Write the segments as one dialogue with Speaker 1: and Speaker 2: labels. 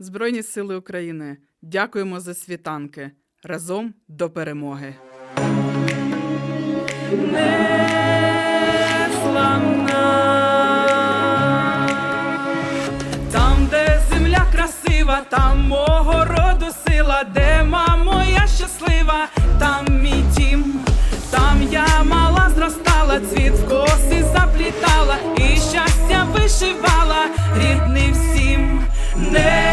Speaker 1: Збройні Сили України. Дякуємо за світанки. Разом до перемоги. Там, де земля красива, там мого роду сила, де мамо я щаслива, там мій дім, там я мала зростала, цвіт в коси заплітала і щастя вишивала, рідний всім незламна,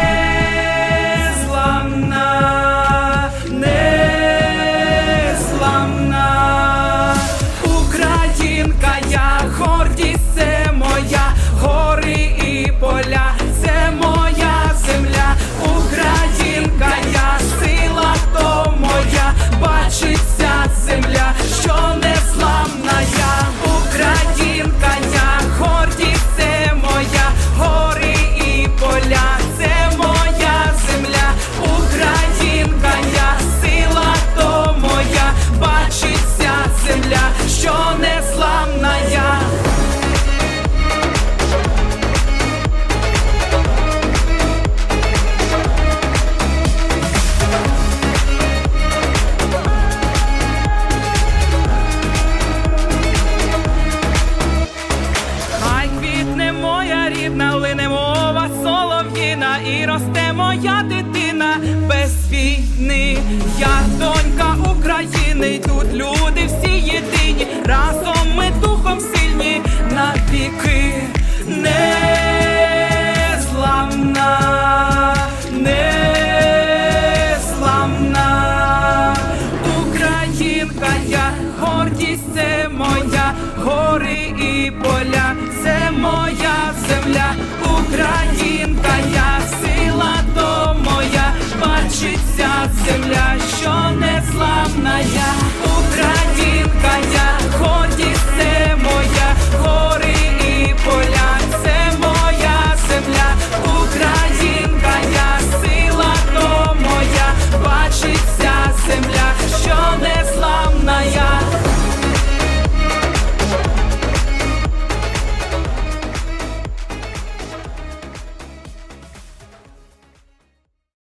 Speaker 1: і росте моя дитина. Без війни, я донька України, тут люди всі єдині, разом ми духом сильні. Навіки не зламна, не зламна Українка, я гордість це моя, гори і поля, це моя земля, Україна. земля, що не славна я.